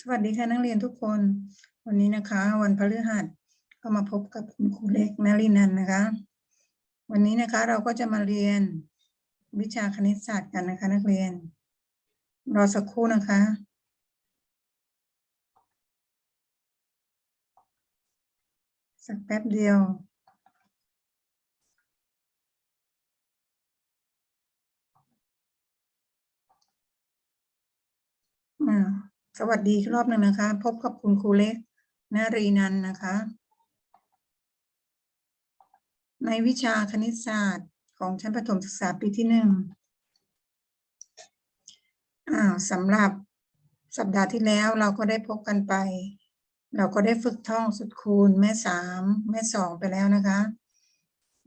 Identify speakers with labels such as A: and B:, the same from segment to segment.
A: สวัสดีค่ะนักเรียนทุกคน วันนี้นะคะ วันพฤหัสก็มาพบกับคุณครูเล็กนลินันนะคะ วันนี้นะคะเราก็จะมาเรียนวิชาคณิตศาสตร์กันนะคะ นักเรียน รอสักครู่นะคะ สักแป๊บเดียวอ่า สวัสดีรอบหนึ่งนะคะ พบกับคุณครูเล็กนารีนันนะคะ ในวิชาคณิตศาสตร์ของชั้นประถมศึกษาปีที่หนึ่งอ่าสำหรับสัปดาห์ที่แล้วเราก็ได้พบกันไป เราก็ได้ฝึกท่องสุดคูณแม่สามแม่สองไปแล้วนะคะ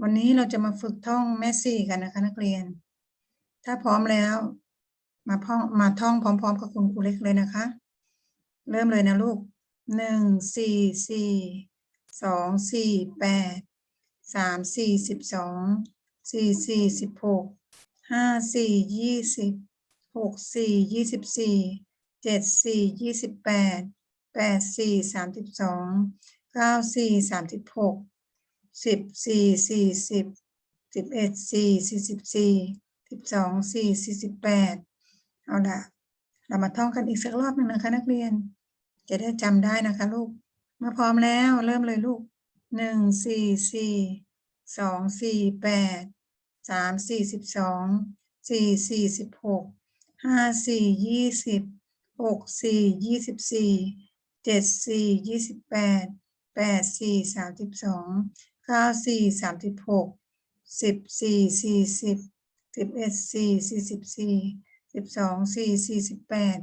A: วันนี้เราจะมาฝึกท่องแม่สี่กันนะคะ นักเรียน ถ้าพร้อมแล้ว มาท่องมาท่องพร้อม ๆ กับคุณครูเล็กเลยนะคะ เริ่มเลยนะลูกหนึ่งสี่สี่สองสี่แปดสามสี่สิบสองสี่สี่สิบหกห้าสี่ยี่สิบหกสี่ยี่สิบสี่เจ็ดสี่ยี่สิบแปดแปดสี่สามสิบสองเก้าสี่สามสิบหกสิบสี่สี่สิบสิบเอ็ดสี่สี่สิบสี่สิบสองสี่สี่สิบแปด เอาละเรามาท่องกันอีกสักรอบหนึ่งนะคะ นักเรียน จะได้จำได้นะคะ ลูกมาพร้อมแล้วเริ่มเลยลูกหนึ่งสี่สี่สองสี่แปดสามสี่สิบสองสี่สี่สิบหกห้าสี่ยี่สิบหกสี่ยี่สิบสี่เจ็ดสี่ยี่สิบแปดแปดสี่สามสิบสองเก้าสี่สามสิบหกสิบสี่สี่สิบสิบเอ็ดสี่สี่สิบสี่ สิบสองสี่สี่สิบแปด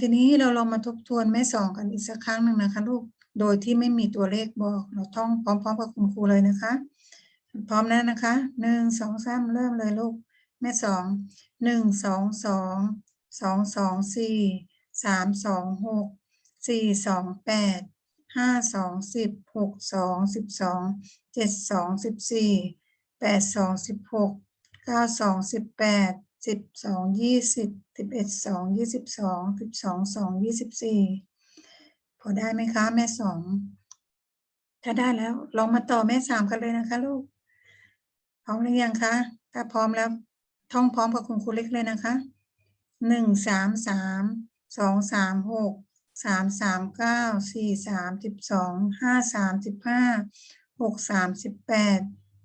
A: ทีนี้เราลองมาทบทวนแม่สองกันอีกสักครั้งหนึ่งนะคะลูก โดยที่ไม่มีตัวเลขบอก เราท่องพร้อมๆกับคุณครูเลยนะคะ พร้อมแล้วนะคะหนึ่งสองสามเริ่มเลยลูก แม่สองหนึ่งสองสองสองสองสี่สามสองหกสี่สองแปดห้าสองสิบหกสองสิบสองเจ็ดสองสิบสี่แปดสองสิบหกเก้าสองสิบแปด สิบสองยี่สิบสิบเอ็ดสองยี่สิบสองสิบสองสองยี่สิบสี่พอได้ไหมคะแม่สองถ้าได้แล้ว ลองมาต่อแม่สามกันเลยนะคะลูก พร้อมหรือยังคะถ้าพร้อมแล้ว ท่องพร้อมกับคุณครูเล็กเลยนะคะหนึ่งสามสามสองสามหกสามสามเก้าสี่สามสิบสองห้าสามสิบห้าหกสามสิบแปด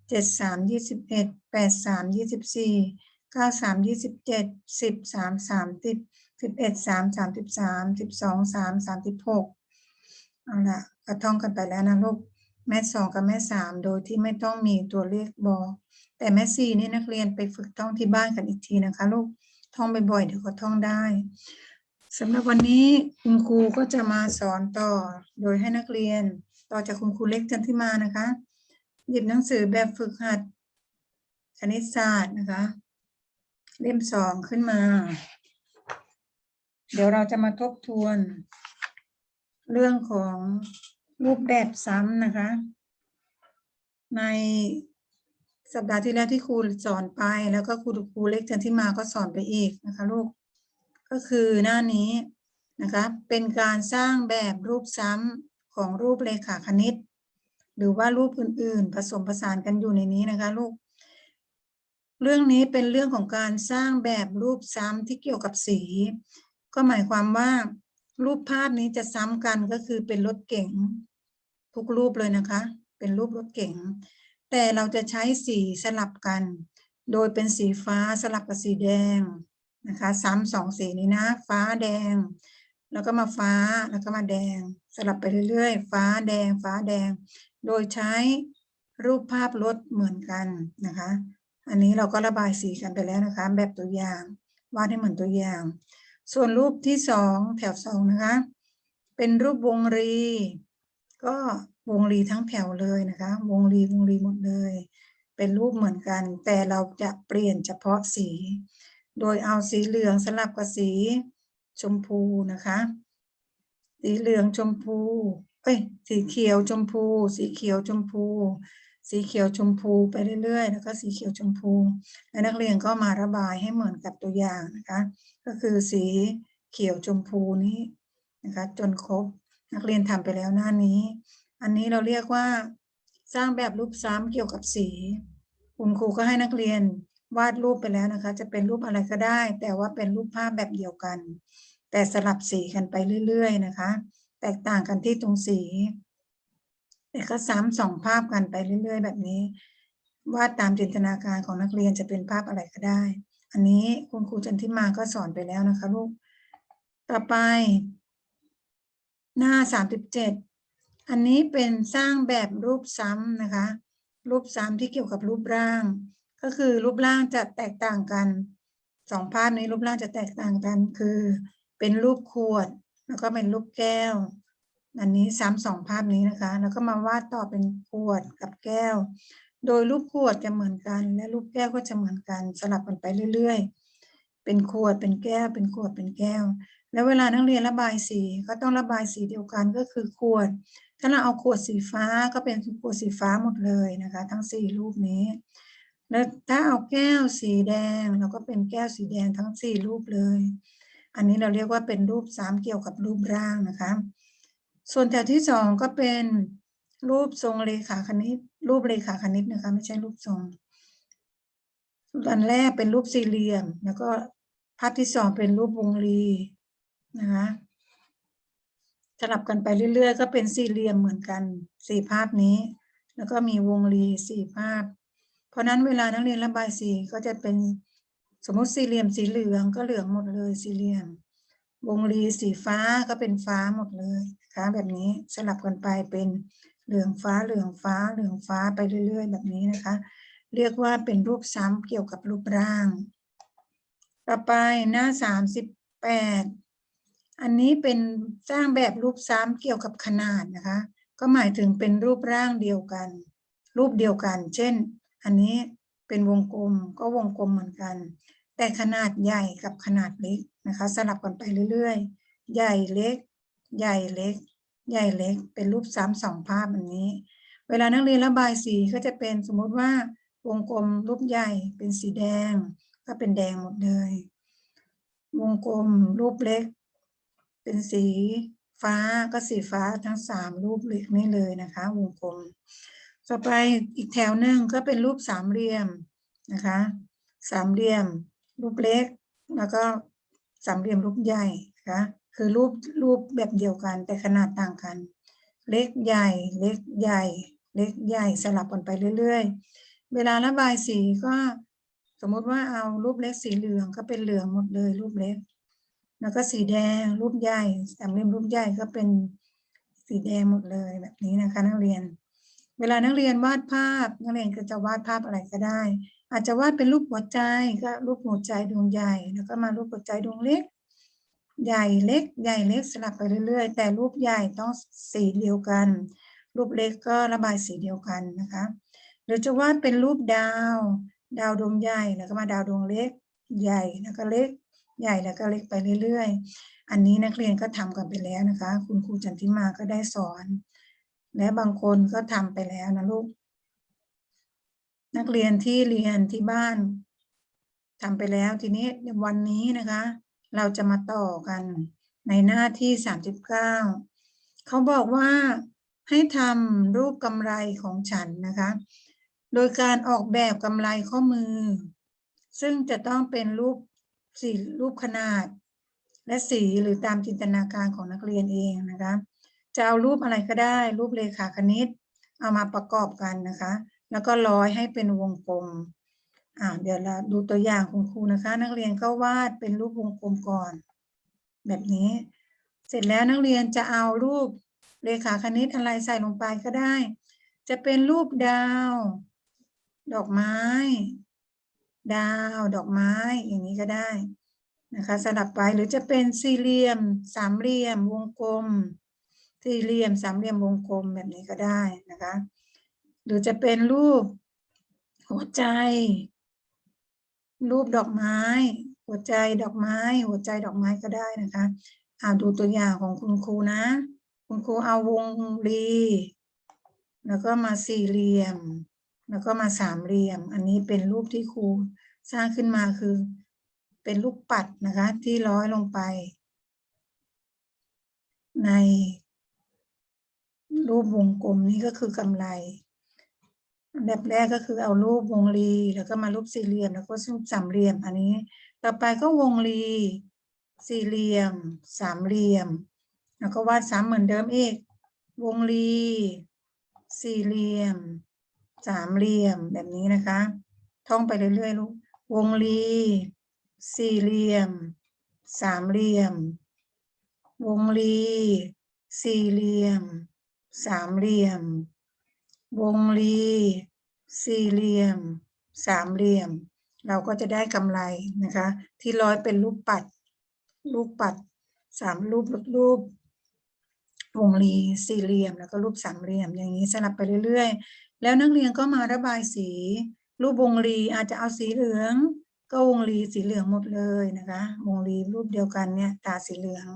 A: เจ็ดสามยี่สิบเอ็ดแปดสามยี่สิบสี่ เก้าสามยี่สิบเจ็ดสิบสามสามสิบสิบเอ็ดสามสามสิบสามสิบสองสามสามสิบหกเอาละก็ท่องกันไปแล้วนะลูกแม่สองกับแม่สามโดยที่ไม่ต้องมีตัวเลขบอกแต่แม่สี่นี่นักเรียนไปฝึกท่องที่บ้านกันอีกทีนะคะลูกท่องบ่อยๆเดี๋ยวก็ท่องได้สำหรับวันนี้คุณครูก็จะมาสอนต่อ โดยให้นักเรียนต่อจากคุณครูเล็กจันทิมานะคะ หยิบหนังสือแบบฝึกหัดคณิตศาสตร์นะคะ เล่มสองขึ้นมา เดี๋ยวเราจะมาทบทวน เรื่องของรูปแบบซ้ำนะคะ ในสัปดาห์ที่แล้วที่ครูสอนไป แล้วก็ครูครูเล็กจันทิมาก็สอนไปอีกนะคะลูก ก็คือหน้านี้นะคะ เป็นการสร้างแบบรูปซ้ำของรูปเลขาคณิต หรือว่ารูปอื่น ๆ ผสมผสานกันอยู่ในนี้นะคะลูก เรื่องนี้เป็นเรื่องของการสร้างแบบรูปซ้ำที่เกี่ยวกับสี ก็หมายความว่ารูปภาพนี้จะซ้ำกันก็คือเป็นรถเก๋งทุกรูปเลยนะคะ เป็นรูปรถเก๋งแต่เราจะใช้สีสลับกัน โดยเป็นสีฟ้าสลับกับสีแดงนะคะซ้ำสองสีนี้นะ ฟ้าแดง แล้วก็มาฟ้าแล้วก็มาแดง สลับไปเรื่อยๆ ฟ้าแดงฟ้าแดง โดยใช้รูปภาพรถเหมือนกันนะคะ อันนี้เราก็ระบายสีกันไปแล้วนะคะ แบบตัวอย่างวาดให้เหมือนตัวอย่าง ส่วนรูปที่สองแถวสองนะคะ เป็นรูปวงรี ก็วงรีทั้งแถวเลยนะคะ วงรีวงรีหมดเลย เป็นรูปเหมือนกัน แต่เราจะเปลี่ยนเฉพาะสี โดยเอาสีเหลืองสลับกับสีชมพูนะคะ สีเหลืองชมพู เอ้ย สีเขียวชมพู สีเขียวชมพู สีเขียวชมพูไปเรื่อยๆ แล้วก็สีเขียวชมพู และนักเรียนก็มาระบายให้เหมือนกับตัวอย่างนะคะ ก็คือสีเขียวชมพูนี้นะคะ จนครบนักเรียนทำไปแล้วหน้านี้ อันนี้เราเรียกว่า สร้างแบบรูปซ้ำเกี่ยวกับสีคุณครูก็ให้นักเรียนวาดรูปไปแล้วนะคะ จะเป็นรูปอะไรก็ได้ แต่ว่าเป็นรูปภาพแบบเดียวกัน แต่สลับสีกันไปเรื่อย ๆ นะคะ แตกต่างกันที่ตรงสี แต่ก็ซ้ำสองภาพกันไปเรื่อย ๆ แบบนี้วาดตามจินตนาการของนักเรียนจะเป็นภาพอะไรก็ได้ อันนี้คุณครูจันทิมาก็สอนไปแล้วนะคะลูก ต่อไป หน้าสามสิบเจ็ดอันนี้เป็นสร้างแบบรูปซ้ำนะคะ รูปซ้ำที่เกี่ยวกับรูปร่าง ก็คือรูปร่างจะแตกต่างกันสองภาพนี้รูปร่างจะแตกต่างกัน คือ เป็นรูปขวด แล้วก็เป็นรูปแก้ว อันนี้ซ้ำสองภาพนี้นะคะ แล้วก็มาวาดต่อเป็นขวดกับแก้ว โดยรูปขวดจะเหมือนกัน และรูปแก้วก็จะเหมือนกันสลับกันไปเรื่อย ๆ เป็นขวดเป็นแก้ว เป็นขวดเป็นแก้ว แล้วเวลานักเรียนระบายสีก็ต้องระบายสีเดียวกันก็คือขวด ถ้าเราเอาขวดสีฟ้าก็เป็นขวดสีฟ้าหมดเลยนะคะ ทั้งสี่รูปนี้ แล้วถ้าเอาแก้วสีแดงเราก็เป็นแก้วสีแดงทั้งสี่รูปเลย อันนี้เราเรียกว่าเป็นรูปสามเกี่ยวกับรูปร่างนะคะ ส่วนแถวที่สองก็เป็นรูปทรงเลขาคณิต รูปเลขาคณิตนะคะ ไม่ใช่รูปทรงอันแรกเป็นรูปสี่เหลี่ยม แล้วก็ภาพที่สองเป็นรูปวงรีนะคะสลับกันไปเรื่อยๆ ก็เป็นสี่เหลี่ยมเหมือนกันสี่ภาพนี้ แล้วก็มีวงรีสี่ภาพ เพราะนั้นเวลานักเรียนระบายสีก็จะเป็นสมมติสี่เหลี่ยมสีเหลืองก็เหลืองหมดเลยสี่เหลี่ยม วงรีสีฟ้าก็เป็นฟ้าหมดเลยนะคะแบบนี้สลับกันไปเป็นเหลืองฟ้าเหลืองฟ้าเหลืองฟ้าไปเรื่อย ๆ แบบนี้นะคะ เรียกว่าเป็นรูปซ้ำเกี่ยวกับรูปร่าง ต่อไปหน้าสามสิบแปดอันนี้เป็นสร้างแบบรูปซ้ำเกี่ยวกับขนาดนะคะ ก็หมายถึงเป็นรูปร่างเดียวกัน รูปเดียวกัน เช่น อันนี้เป็นวงกลมก็วงกลมเหมือนกัน แต่ขนาดใหญ่กับขนาดเล็ก นะคะสลับกันไปเรื่อยๆ ใหญ่เล็ก ใหญ่เล็ก ใหญ่เล็ก เป็นรูปซ้ำสองภาพแบบนี้ เวลานักเรียนระบายสีก็จะเป็นสมมุติว่าวงกลมรูปใหญ่เป็นสีแดง ก็เป็นแดงหมดเลย วงกลมรูปเล็ก เป็นสีฟ้าก็สีฟ้าทั้งสามรูปเล็กนี่เลยนะคะ วงกลม ต่อไปอีกแถวหนึ่งก็เป็นรูปสามเหลี่ยมนะคะ สามเหลี่ยม รูปเล็ก แล้วก็ สามเหลี่ยมรูปใหญ่นะคะคือรูปรูปแบบเดียวกันแต่ขนาดต่างกัน เล็กใหญ่เล็กใหญ่ เล็กใหญ่สลับกันไปเรื่อย ๆ เวลาระบายสีก็สมมุติว่าเอารูปเล็กสีเหลืองก็เป็นเหลืองหมดเลยรูปเล็ก แล้วก็สีแดงรูปใหญ่สามเหลี่ยมรูปใหญ่ก็เป็นสีแดงหมดเลยแบบนี้นะคะนักเรียน เวลานักเรียนวาดภาพนักเรียนก็จะวาดภาพอะไรก็ได้ อาจจะวาดเป็นรูปหัวใจก็รูปหัวใจดวงใหญ่ แล้วก็มารูปหัวใจดวงเล็ก ใหญ่เล็ก ใหญ่เล็กสลับไปเรื่อย ๆ แต่รูปใหญ่ต้องสีเดียวกัน รูปเล็กก็ระบายสีเดียวกันนะคะหรือจะวาดเป็นรูปดาว ดาวดวงใหญ่แล้วก็มาดาวดวงเล็ก ใหญ่แล้วก็เล็ก ใหญ่แล้วก็เล็กไปเรื่อย ๆ อันนี้นักเรียนก็ทำกันไปแล้วนะคะ คุณครูจันทิมาก็ได้สอน และบางคนก็ทำไปแล้วนะลูก นักเรียนที่เรียนที่บ้านทำไปแล้วทีนี้วันนี้นะคะ เราจะมาต่อกันในหน้าที่สามสิบเก้าเขาบอกว่าให้ทำรูปกำไรของฉันนะคะ โดยการออกแบบกำไรข้อมือ ซึ่งจะต้องเป็นรูปสีรูปขนาด และสีหรือตามจินตนาการของนักเรียนเองนะคะ จะเอารูปอะไรก็ได้ รูปเลขาคณิต เอามาประกอบกันนะคะ แล้วก็ร้อยให้เป็นวงกลม อ่า เดี๋ยวเราดูตัวอย่างคุณครูนะคะ นักเรียนก็วาดเป็นรูปวงกลมก่อน แบบนี้ เสร็จแล้วนักเรียนจะเอารูปเลขาคณิตอะไรใส่ลงไปก็ได้ จะเป็นรูปดาว ดอกไม้ ดาว ดอกไม้ อย่างนี้ก็ได้นะคะสลับไปหรือจะเป็นสี่เหลี่ยม สามเหลี่ยม วงกลม สี่เหลี่ยม สามเหลี่ยมวงกลมแบบนี้ก็ได้นะคะ หรือจะเป็นรูป หัวใจ รูปดอกไม้ หัวใจดอกไม้ หัวใจดอกไม้ก็ได้นะคะอ่าดูตัวอย่างของคุณครูนะ คุณครูเอาวงรีแล้วก็มาสี่เหลี่ยม แล้วก็มาสามเหลี่ยม อันนี้เป็นรูปที่ครูสร้างขึ้นมาคือ เป็นลูกปัดนะคะ ที่ร้อยลงไป ในรูปวงกลมนี้ก็คือกำไร อันดับแรกก็คือเอารูปวงรีแล้วก็มารูปสี่เหลี่ยมแล้วก็รูปสามเหลี่ยม อันนี้ ต่อไปก็วงรีสี่เหลี่ยม สามเหลี่ยม แล้วก็วาดซ้ำเหมือนเดิมอีก วงรีสี่เหลี่ยม สามเหลี่ยมแบบนี้นะคะ ท่องไปเรื่อยๆลูกวงรีสี่เหลี่ยม สามเหลี่ยม วงรีสี่เหลี่ยม สามเหลี่ยม วงรี สี่เหลี่ยม สามเหลี่ยม เราก็จะได้กำไรนะคะ ที่ร้อยเป็นรูปปัด รูปปัดสามรูปรูปวงรีสี่เหลี่ยม แล้วก็รูปสามเหลี่ยม อย่างนี้สลับไปเรื่อยๆ แล้วนักเรียนก็มาระบายสี รูปวงรีอาจจะเอาสีเหลือง ก็วงรีสีเหลืองหมดเลยนะคะ วงรีรูปเดียวกันเนี่ยตาสีเหลือง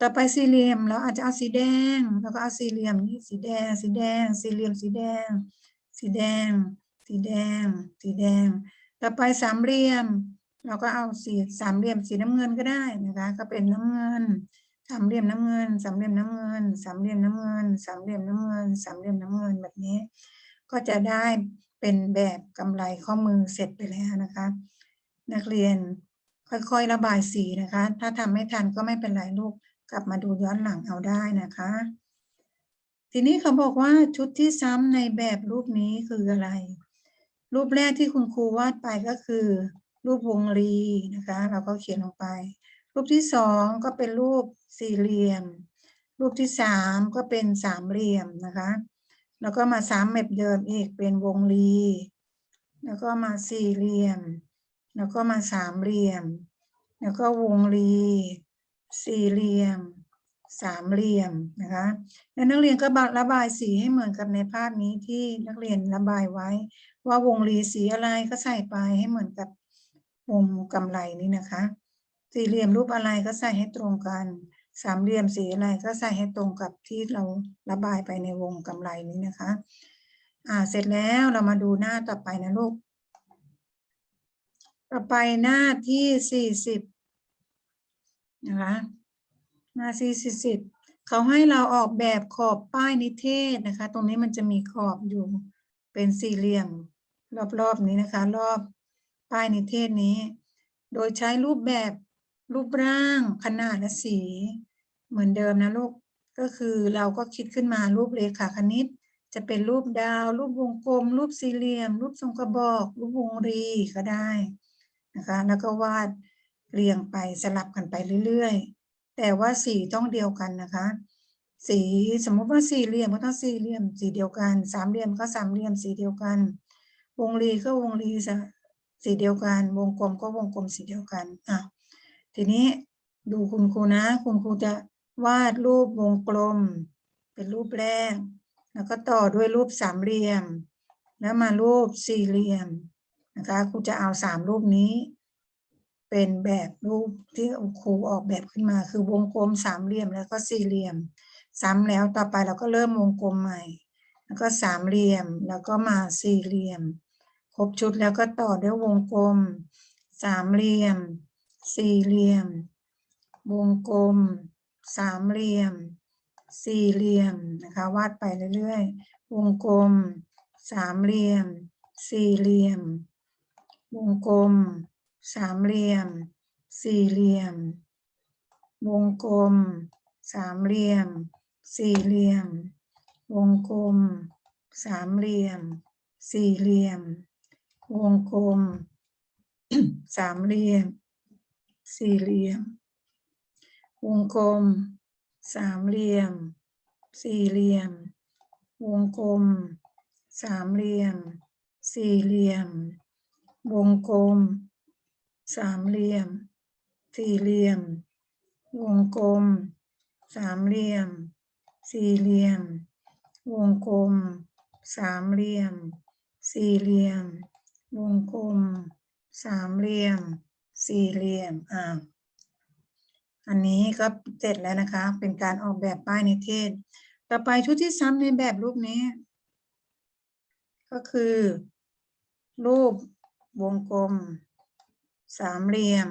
A: ต่อไปสี่เหลี่ยมเราอาจจะเอาสีแดง แล้วก็เอาสี่เหลี่ยมนี่สีแดง สีแดง สี่เหลี่ยมสีแดง สีแดง สีแดง สีแดง ต่อไปสามเหลี่ยม เราก็เอาสีสามเหลี่ยมสีน้ำเงินก็ได้นะคะ ก็เป็นน้ำเงิน สามเหลี่ยมน้ำเงิน สามเหลี่ยมน้ำเงิน สามเหลี่ยมน้ำเงิน สามเหลี่ยมน้ำเงิน สามเหลี่ยมน้ำเงินแบบนี้ ก็จะได้เป็นแบบกำไรข้อมือเสร็จไปแล้วนะคะ นักเรียนค่อยๆระบายสีนะคะ ถ้าทำไม่ทันก็ไม่เป็นไรลูก กลับมาดูย้อนหลังเอาได้นะคะ ทีนี้เขาบอกว่าชุดที่ซ้ำในแบบรูปนี้คืออะไร รูปแรกที่คุณครูวาดไปก็คือ รูปวงรีนะคะ เราก็เขียนลงไป รูปที่สองก็เป็นรูปสี่เหลี่ยม รูปที่สามก็เป็นสามเหลี่ยมนะคะ แล้วก็มาซ้ำแบบเดิมอีกเป็นวงรี แล้วก็มาสี่เหลี่ยม แล้วก็มาสามเหลี่ยม แล้วก็วงรี สี่เหลี่ยม สามเหลี่ยมนะคะแล้วนักเรียนก็ระบายสีให้เหมือนกับในภาพนี้ที่นักเรียนระบายไว้ ว่าวงรีสีอะไรก็ใส่ไปให้เหมือนกับวงกำไรนี้นะคะ สี่เหลี่ยมรูปอะไรก็ใส่ให้ตรงกัน สามเหลี่ยมสีอะไรก็ใส่ให้ตรงกับที่เราระบายไปในวงกำไรนี้นะคะ อ่าเสร็จแล้วเรามาดูหน้าต่อไปนะลูก ต่อไปหน้าที่สี่สิบ นะคะหน้าที่สี่สิบเขาให้เราออกแบบขอบป้ายนิเทศนะคะ ตรงนี้มันจะมีขอบอยู่เป็นสี่เหลี่ยมรอบๆนี้นะคะ รอบป้ายนิเทศนี้ โดยใช้รูปแบบรูปร่างขนาดและสี เหมือนเดิมนะลูกก็คือเราก็คิดขึ้นมารูปเรขาคณิต จะเป็นรูปดาว รูปวงกลม รูปสี่เหลี่ยม รูปทรงกระบอก รูปวงรีก็ได้นะคะ แล้วก็วาด เรียงไปสลับกันไปเรื่อยๆ แต่ว่าสีต้องเดียวกันนะคะ สีสมมติว่าสี่เหลี่ยมก็ต้องสี่เหลี่ยม สีเดียวกัน สามเหลี่ยมก็สามเหลี่ยมสีเดียวกัน วงรีก็วงรีสีเดียวกัน วงกลมก็วงกลมสีเดียวกันอะทีนี้ดูคุณครูนะ คุณครูจะวาดรูปวงกลม เป็นรูปแรก แล้วก็ต่อด้วยรูปสามเหลี่ยม แล้วมารูปสี่เหลี่ยมนะคะครูจะเอาสามรูปนี้ เป็นแบบรูปที่ครูออกแบบขึ้นมา คือวงกลมสามเหลี่ยมแล้วก็สี่เหลี่ยม ซ้ำแล้วต่อไปเราก็เริ่มวงกลมใหม่ แล้วก็สามเหลี่ยมแล้วก็มาสี่เหลี่ยม ครบชุดแล้วก็ต่อด้วยวงกลม สามเหลี่ยม สี่เหลี่ยม วงกลม สามเหลี่ยม สี่เหลี่ยมนะคะวาดไปเรื่อย ๆ วงกลม สามเหลี่ยม สี่เหลี่ยม วงกลม สามเหลี่ยม สี่เหลี่ยม วงกลม สามเหลี่ยม สี่เหลี่ยม วงกลม สามเหลี่ยม สี่เหลี่ยม วงกลม สามเหลี่ยม สี่เหลี่ยม วงกลม สามเหลี่ยม สี่เหลี่ยม วงกลม สามเหลี่ยม สี่เหลี่ยม วงกลม สามเหลี่ยม สี่เหลี่ยม วงกลม สามเหลี่ยม สี่เหลี่ยม วงกลม สามเหลี่ยม สี่เหลี่ยม วงกลม สามเหลี่ยม สี่เหลี่ยม อ่า อันนี้ก็เสร็จแล้วนะคะ เป็นการออกแบบป้ายนิเทศ ต่อไปชุดที่ซ้ำในแบบรูปนี้ ก็คือ รูปวงกลม สามเหลี่ยม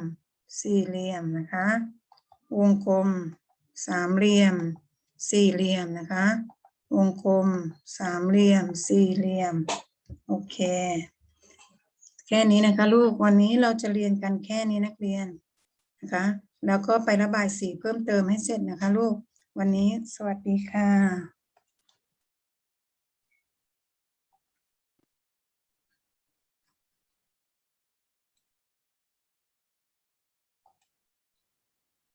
A: สี่เหลี่ยมนะคะ วงกลม สามเหลี่ยม สี่เหลี่ยมนะคะ วงกลม สามเหลี่ยม สี่เหลี่ยม โอเค แค่นี้นะคะลูก วันนี้เราจะเรียนกันแค่นี้นักเรียนนะคะ แล้วก็ไประบายสีเพิ่มเติมให้เสร็จนะคะลูก วันนี้สวัสดีค่ะ